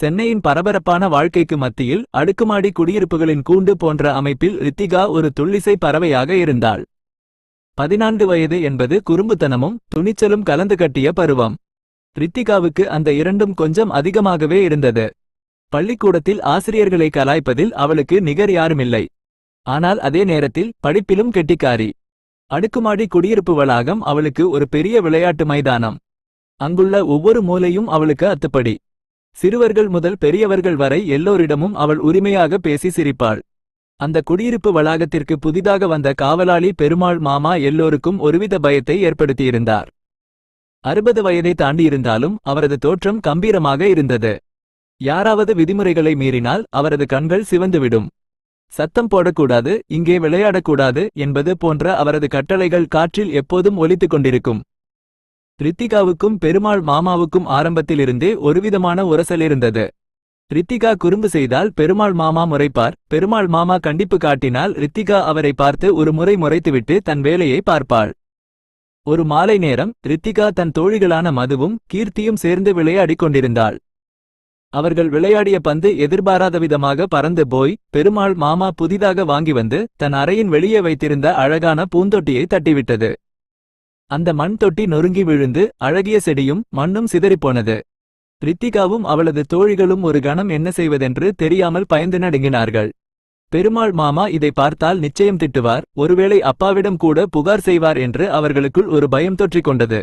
சென்னையின் பரபரப்பான வாழ்க்கைக்கு மத்தியில் அடுக்குமாடி குடியிருப்புகளின் கூண்டு போன்ற அமைப்பில் ரித்திகா ஒரு துள்ளிசை பறவையாக இருந்தாள். பதினான்கு வயது என்பது குறும்புத்தனமும் துணிச்சலும் கலந்து கட்டிய பருவம். ரித்திகாவுக்கு அந்த இரண்டும் கொஞ்சம் அதிகமாகவே இருந்தது. பள்ளிக்கூடத்தில் ஆசிரியர்களை கலாய்ப்பதில் அவளுக்கு நிகர் யாருமில்லை. ஆனால் அதே நேரத்தில் படிப்பிலும் கெட்டிக்காரி. அடுக்குமாடி குடியிருப்பு வளாகம் அவளுக்கு ஒரு பெரிய விளையாட்டு மைதானம். அங்குள்ள ஒவ்வொரு மூலையும் அவளுக்கு அத்துப்படி. சிறுவர்கள் முதல் பெரியவர்கள் வரை எல்லோரிடமும் அவள் உரிமையாக பேசி சிரிப்பாள். அந்த குடியிருப்பு வளாகத்திற்கு புதிதாக வந்த காவலாளி பெருமாள் மாமா எல்லோருக்கும் ஒருவித பயத்தை ஏற்படுத்தியிருந்தார். அறுபது வயதை தாண்டியிருந்தாலும் அவரது தோற்றம் கம்பீரமாக இருந்தது. யாராவது விதிமுறைகளை மீறினால் அவரது கண்கள் சிவந்துவிடும். சத்தம் போடக்கூடாது இங்கே விளையாடக்கூடாது என்பது போன்ற அவரது கட்டளைகள் காற்றில் எப்போதும் ஒலித்துக் கொண்டிருக்கும். ரித்திகாவுக்கும் பெருமாள் மாமாவுக்கும் ஆரம்பத்திலிருந்தே ஒருவிதமான உரசல் இருந்தது. ரித்திகா குறும்பு செய்தால் பெருமாள் மாமா முறைப்பார். பெருமாள் மாமா கண்டிப்பு காட்டினால் ரித்திகா அவரை பார்த்து ஒரு முறை முறைத்துவிட்டு தன் வேலையை பார்ப்பாள். ஒரு மாலை நேரம் ரித்திகா தன் தோழிகளான மதுவும் கீர்த்தியும் சேர்ந்து விளையாடிக் கொண்டிருந்தாள். அவர்கள் விளையாடிய பந்து எதிர்பாராத விதமாக பறந்து போய் பெருமாள் மாமா புதிதாக வாங்கி வந்து தன் அறையின் வெளியே வைத்திருந்த அழகான பூந்தொட்டியை தட்டிவிட்டது. அந்த மண் தொட்டி நொறுங்கி விழுந்து அழகிய செடியும் மண்ணும் சிதறிப்போனது. ரித்திகாவும் அவளது தோழிகளும் ஒரு கணம் என்ன செய்வதென்று தெரியாமல் பயந்து நடுங்கினார்கள். பெருமாள் மாமா இதை பார்த்தால் நிச்சயம் திட்டுவார். ஒருவேளை அப்பாவிடம் கூட புகார் செய்வார் என்று அவர்களுக்குள் ஒரு பயம் தொற்றிக் கொண்டது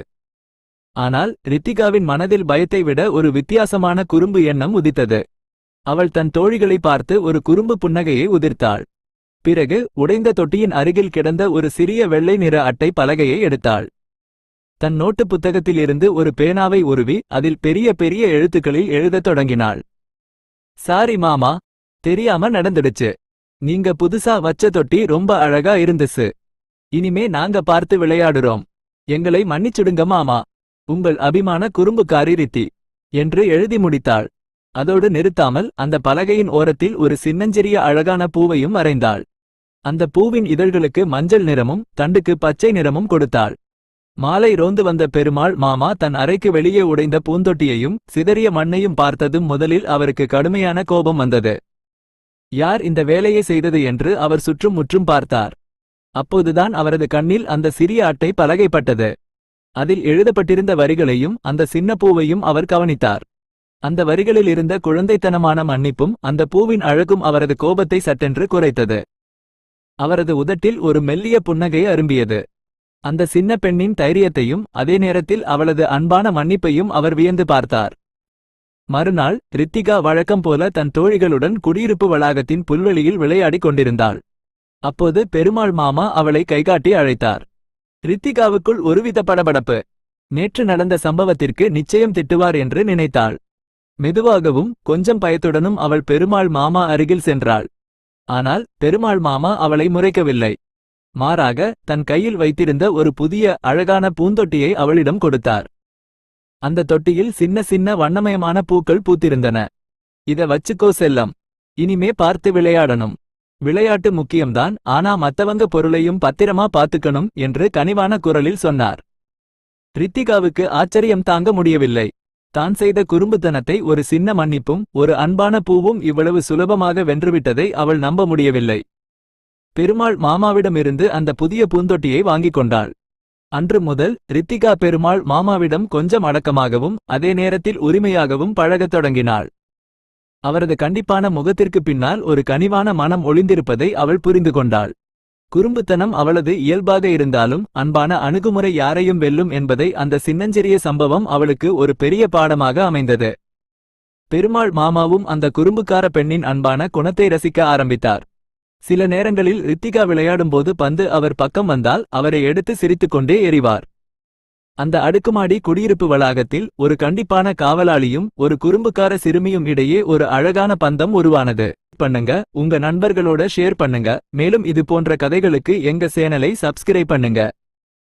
ஆனால் ரித்திகாவின் மனதில் பயத்தை விட ஒரு வித்தியாசமான குறும்பு எண்ணம் உதித்தது. அவள் தன் தோழிகளை பார்த்து ஒரு குறும்பு புன்னகையை உதிர்த்தாள். பிறகு உடைந்த தொட்டியின் அருகில் கிடந்த ஒரு சிறிய வெள்ளை நிற அட்டை பலகையை எடுத்தாள். தன் நோட்டு புத்தகத்திலிருந்து ஒரு பேனாவை உருவி அதில் பெரிய பெரிய எழுத்துக்களில் எழுதத் தொடங்கினாள். சாரி மாமா தெரியாம நடந்துடுச்சு. நீங்க புதுசா வச்ச தொட்டி ரொம்ப அழகா இருந்துச்சு இனிமே நாங்க பார்த்து விளையாடுறோம். எங்களை மன்னிச்சுடுங்க மாமா. உங்கள் அபிமான குறும்புக்காரி ரித்தி என்று எழுதி முடித்தாள். அதோடு நிறுத்தாமல் அந்த பலகையின் ஓரத்தில் ஒரு சின்னஞ்சிறிய அழகான பூவையும் வரைந்தாள் அந்த பூவின் இதழ்களுக்கு மஞ்சள் நிறமும் தண்டுக்கு பச்சை நிறமும் கொடுத்தாள். மாலை ரோந்து வந்த பெருமாள் மாமா தன் அறைக்கு வெளியே உடைந்த பூந்தொட்டியையும் சிதறிய மண்ணையும் பார்த்ததும் முதலில் அவருக்கு கடுமையான கோபம் வந்தது. யார் இந்த வேலையை செய்தது? என்று அவர் சுற்றும் முற்றும் பார்த்தார். அப்போதுதான் அவரது கண்ணில் அந்த சிறிய அட்டை பலகைப்பட்டது. அதில் எழுதப்பட்டிருந்த வரிகளையும் அந்த சின்ன பூவையும் அவர் கவனித்தார். அந்த வரிகளில் இருந்த குழந்தைத்தனமான மன்னிப்பும் அந்த பூவின் அழகும் அவரது கோபத்தை சட்டென்று குறைத்தது. அவரது உதட்டில் ஒரு மெல்லிய புன்னகை அரும்பியது. அந்த சின்ன பெண்ணின் தைரியத்தையும் அதே நேரத்தில் அவளது அன்பான மன்னிப்பையும் அவர் வியந்து பார்த்தார். மறுநாள் ரித்திகா வழக்கம் போல தன் தோழிகளுடன் குடியிருப்பு வளாகத்தின் புல்வெளியில் விளையாடிக் கொண்டிருந்தாள். அப்போது பெருமாள் மாமா அவளை கைகாட்டி அழைத்தார். ரித்திகாவுக்குள் ஒருவித படபடப்பு. நேற்று நடந்த சம்பவத்திற்கு நிச்சயம் திட்டுவார் என்று நினைத்தாள். மெதுவாகவும் கொஞ்சம் பயத்துடனும் அவள் பெருமாள் மாமா அருகில் சென்றாள். ஆனால் பெருமாள் மாமா அவளை முறைக்கவில்லை. மாறாக தன் கையில் வைத்திருந்த ஒரு புதிய அழகான பூந்தொட்டியை அவளிடம் கொடுத்தார். அந்த தொட்டியில் சின்ன சின்ன வண்ணமயமான பூக்கள் பூத்திருந்தன. இத வச்சுக்கோ செல்லம். இனிமே பார்த்து விளையாடணும். விளையாட்டு முக்கியம்தான் ஆனா மத்தவங்க பொருளையும் பத்திரமா பாத்துக்கணும் என்று கனிவான குரலில் சொன்னார். ரித்திகாவுக்கு ஆச்சரியம் தாங்க முடியவில்லை. தான் செய்த குறும்புத்தனத்தை ஒரு சின்ன மன்னிப்பும் ஒரு அன்பான பூவும் இவ்வளவு சுலபமாக வென்றுவிட்டதை அவள் நம்ப முடியவில்லை. பெருமாள் மாமாவிடமிருந்து அந்த புதிய பூந்தொட்டியை வாங்கிக் கொண்டாள். அன்று முதல் ரித்திகா பெருமாள் மாமாவிடம் கொஞ்சம் அடக்கமாகவும் அதே நேரத்தில் உரிமையாகவும் பழகத் தொடங்கினாள். அவரது கண்டிப்பான முகத்திற்கு பின்னால் ஒரு கனிவான மனம் ஒளிந்திருப்பதை அவள் புரிந்து கொண்டாள். குறும்புத்தனம் அவளது இயல்பாக இருந்தாலும் அன்பான அணுகுமுறை யாரையும் வெல்லும் என்பதை அந்த சின்னஞ்சிறிய சம்பவம் அவளுக்கு ஒரு பெரிய பாடமாக அமைந்தது. பெருமாள் மாமாவும் அந்த குறும்புக்கார பெண்ணின் அன்பான குணத்தை ரசிக்க ஆரம்பித்தார். சில நேரங்களில் ரித்திகா விளையாடும்போது பந்து அவர் பக்கம் வந்தால் அவரை எடுத்து சிரித்துக்கொண்டே எறிவார். அந்த அடுக்குமாடி குடியிருப்பு வளாகத்தில் ஒரு கண்டிப்பான காவலாளியும் ஒரு குறும்புக்கார சிறுமியும் இடையே ஒரு அழகான பந்தம் உருவானது. பண்ணுங்க உங்க நண்பர்களோட ஷேர் பண்ணுங்க. மேலும் இது போன்ற கதைகளுக்கு எங்க சேனலை சப்ஸ்கிரைப் பண்ணுங்க.